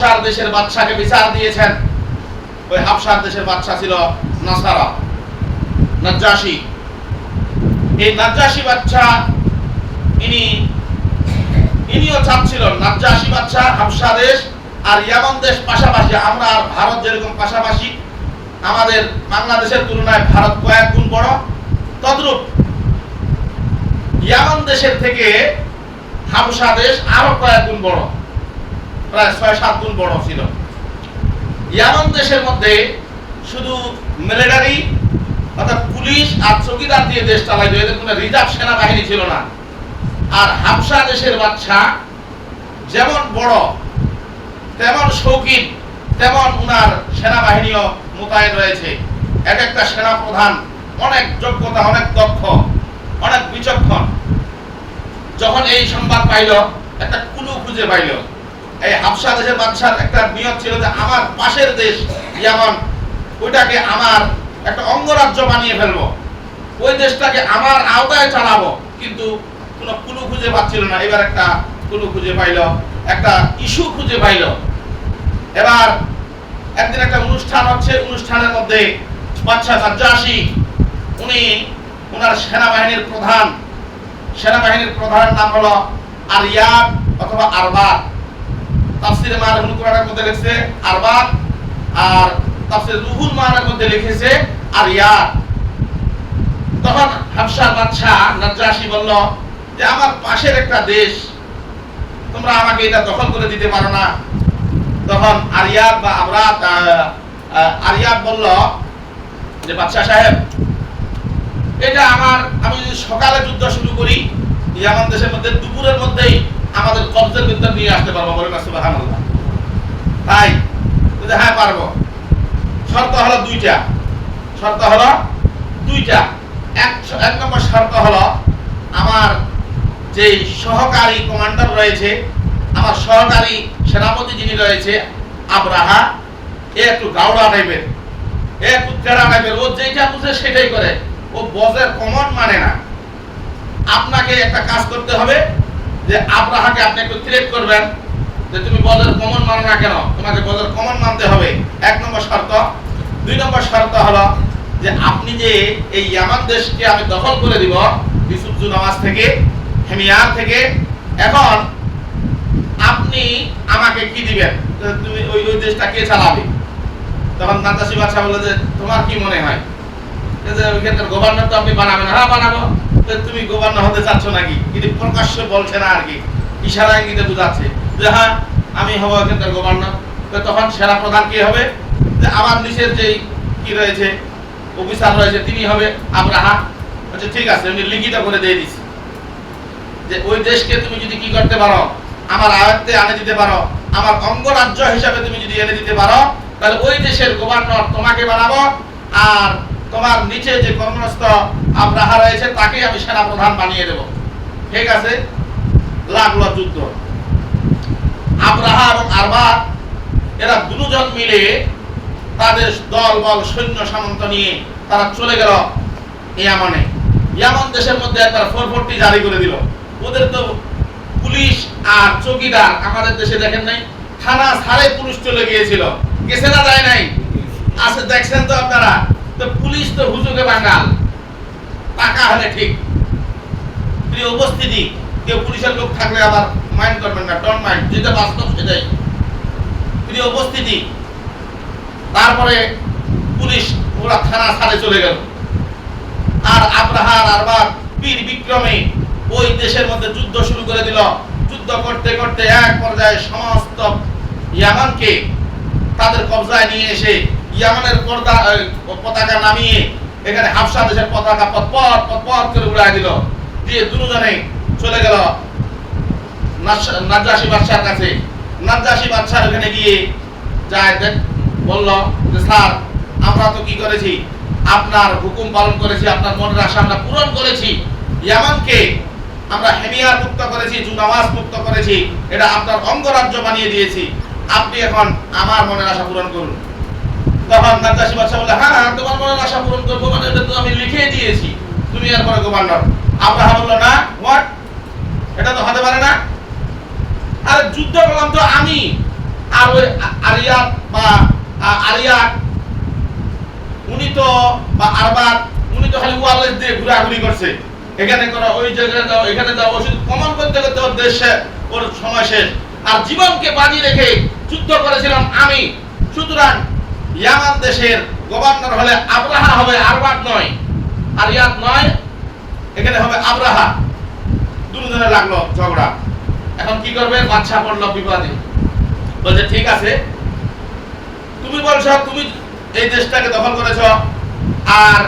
হাবশার দেশের বাদশাকে বিচার দিয়েছেন। ওই হাবশার দেশের বাদশা ছিল নাসারা, নাজ্জাসী। এই নাজ্জাসী বাচ্চা ইনি, ইনিও চাচ্ছিল বাচ্চা দেশ আর ইয়ামন দেশ পাশাপাশি। আমরা আর ভারত যেরকম পাশাপাশি, আমাদের বাংলাদেশের তুলনায় ভারত কয়েক গুণ বড়। তদ্রূপ ইয়ামন দেশের থেকে হাবশা দেশ আরও কয়েক গুণ বড়। প্রায় ছয়, সাত গুণ বড় ছিল। ইয়ামন দেশের মধ্যে শুধু মিলিটারি অর্থাৎ পুলিশ আর চৌকিদার দিয়ে দেশ চালাইতো, এদের কোনো রিজার্ভ সেনাবাহিনী ছিল না। আর হাবশা দেশের বাচ্চা যেমন বড়, তেমন শৌখিন, তেমন উনার সেনাবাহিনীও মোতায়েন রয়েছে। এক একটা সেনা প্রধান অনেক যোগ্যতা, অনেক দক্ষ, অনেক বিচক্ষণ। যখন এই সংবাদ পাইল, একটা কুলু খুঁজে পাইল। এই হাবসা দেশের বাদশার একটা নিয়ত ছিল যে আমার পাশের দেশ ইয়ামান, ওইটাকে আমার একটা অঙ্গরাজ্য বানিয়ে ফেলব। ওই দেশটাকে আমার আওতায় চালাবো। কিন্তু কোনো কুলু খুঁজে পাচ্ছিল না। এবার একটা কুলু খুঁজে পাইল, একটা ইস্যু খুঁজে পাইল। এবার একদিন একটা অনুষ্ঠান হচ্ছে, অনুষ্ঠানের মধ্যে বাচ্চা নাজ্জাসী উনি ওনার সেনাবাহিনীর প্রধান। সেনাবাহিনীর প্রধানের নাম হলো আরিয়াব অথবা আরবাব তাফসিরে মারহুল কোরআনের মধ্যে লিখছে আরবাব, আর তাফসির রুহুল মানের মধ্যে লিখেছে আরিয়াব তখন হাফসার বাদশা নাজ্জাসী বলল যে আমার পাশের একটা দেশ, তোমরা আমাকে এটা দখল করে দিতে পারো না। তখন আরিয়াব বা আমরাত আরিয়াব বলল যে বাদশা সাহেব, এটা আমার, আমি যদি সকালে যুদ্ধ শুরু করি, ইয়ামান দেশের মধ্যে, দুপুরের মধ্যেই আমাদের কবজের ভিতর নিয়ে আসতে পারব বলে না সুবহানাল্লাহ। তাই হ্যাঁ পারব। শর্ত হলো দুইটা। শর্ত হলো দুইটা। এক এক নম্বর শর্ত হলো আমার যে সহকারী কমান্ডার রয়েছে, আমার সহকারী সেনাপতি যিনি রয়েছে, আবরাহা, এ একটু গাওড়া টাইপের এ একটু তেরা টাইপের ও যেটা বুঝে সেটাই করে। ও বজের কমন মানে না। আপনাকে একটা কাজ করতে হবে যে আব্রাহাকে আপনি একটু থ্রেট করবেন, যে তুমি বজের কমন মানো না কেন? তোমাকে বজের কমন মানতে হবে। এক নম্বর শর্ত। দুই নম্বর শর্ত হলো যে আপনি যে এই ইয়ামান দেশকে আমি দখল করে দিব, বিশুদ্ধ নামাজ থেকে, হেমিয়ার থেকে, এখন আপনি আমাকে কি দিবেন? তুমি ওই ওই দেশটা কে চালাবে? তখন নাতাসি বাদশাহ বলল যে, তোমার কি মনে হয়? ওইখানকার গভর্নর তো আপনি বানাবেন হ্যাঁ বানাবো। তুমি গভর্নর হতে চাচ্ছ নাকি? কিন্তু প্রকাশ্য বলছে না আর কি। ইশারা ইঙ্গিতে বোঝাচ্ছে যে হ্যাঁ আমি হব এখানকার গভর্নর। তখন সেনা প্রধান কি হবে? যে আমার নিচের যেই কি রয়েছে, অফিসার রয়েছে, তিনি হবে আব্রাহা আচ্ছা ঠিক আছে উনি লিখিত করে দিয়ে দিছি। যে ওই দেশকে তুমি যদি কি করতে পারো, আমার আয়ত্তে আনে দিতে পারো, আমার অঙ্গরাজ্য হিসাবে তুমি যদি এনে দিতে পারো, তাহলে ওই দেশের গভর্নর তোমাকে বানাবো, আর তোমার নিচে যে কর্মস্থ আব্রাহা রয়েছে, তাকে আমি সেনা প্রধান বানিয়ে দেব। ঠিক আছে? লাগল যুদ্ধ। আব্রাহা এবং আরবা, এরা দুজন মিলে তাদের দল, বল, সৈন্য, সামন্ত নিয়ে তারা চলে গেল ইয়ামনে। ইয়ামন দেশের মধ্যে একটা ফোর ফোরটি জারি করে দিল। ওদের তো পুলিশ আর চৌকিদার আমাদের দেশে দেখেন নাই। থানা সারে পুলিশ চলে গিয়েছিল। গেছে না যায় নাই? আছে, দেখছেন তো আপনারা? তো পুলিশ তো হুজুকে বাঙাল। টাকা হলে ঠিক। প্রিয় উপস্থিতি, কেউ পুলিশের লোক থাকলে আবার মাইন্ড করবেন না ডন্ট মাইন্ড যেটা বাস্তব সেটাই। প্রিয় উপস্থিতি, তারপরে পুলিশ ওরা থানা ছাড়ে চলে গেল। আর আব্রাহার আরবার বীর বিক্রমে ওই দেশের মধ্যে যুদ্ধ শুরু করে দিল। যুদ্ধ করতে করতে এক পর্যায়ে সমস্ত ইয়ামানকে তাদের কবজায় নিয়ে এসে ইয়ামানের পর্দা পতাকা নামিয়ে এখানে হাফসা দেশের পতাকা পথ পথ পথ করে উড়াই দিল। দিয়ে দুজনে চলে গেল নাজ্জাসী বাদশার কাছে। নাজ্জাসী বাদশার ওখানে গিয়ে যায় বলল যে, স্যার, আমরা তো কি করেছি? আপনার হুকুম পালন করেছি, আপনার মনের আশা আমরা পূরণ করেছি। ইয়ামানকে আমরা হেমিয়া মুক্ত করেছি জুনাওয়াজ মুক্ত করেছি। এটা আপনার অঙ্গরাজ্য বানিয়ে দিয়েছি। আপনি এখন আমার মনের আশা পূরণ করুন। তখন নাজ্জাসী বাদশা বলে হ্যাঁ হ্যাঁ, তোমার মনের আশা পূরণ করব মানে এটা তো আমি লিখে দিয়েছি। তুমি এরপরে গভর্নর। আব্রাহাম বলল না হোয়াট এটা তো হতে পারে না। আরে যুদ্ধ করলাম তো আমি। আর ওই আরিয়াত বা আরিয়াত উনি তো বা আরবাত উনি তো খালি ওয়ারলেস দিয়ে ঘোরাঘুরি করছে। এখানে করো ওই জায়গায় যাও এখানে যাও ওষুধ প্রমাণ করতে করতে ওর দেশ ওর সময় শেষ। আর জীবনকে বাজি রেখে যুদ্ধ ইয়ামান দেশের গভর্নর হলে আবরাহা হবে আরবাদ নয় আর ইয়াদ নয়, এখানে হবে আব্রাহা। দুজনে লাগল ঝগড়া। এখন কি করবে? বাচ্চা পড়ল বিবাদে। বলছে, ঠিক আছে। তুমি বলছো, তুমি এই দেশটাকে দখল করেছ। আর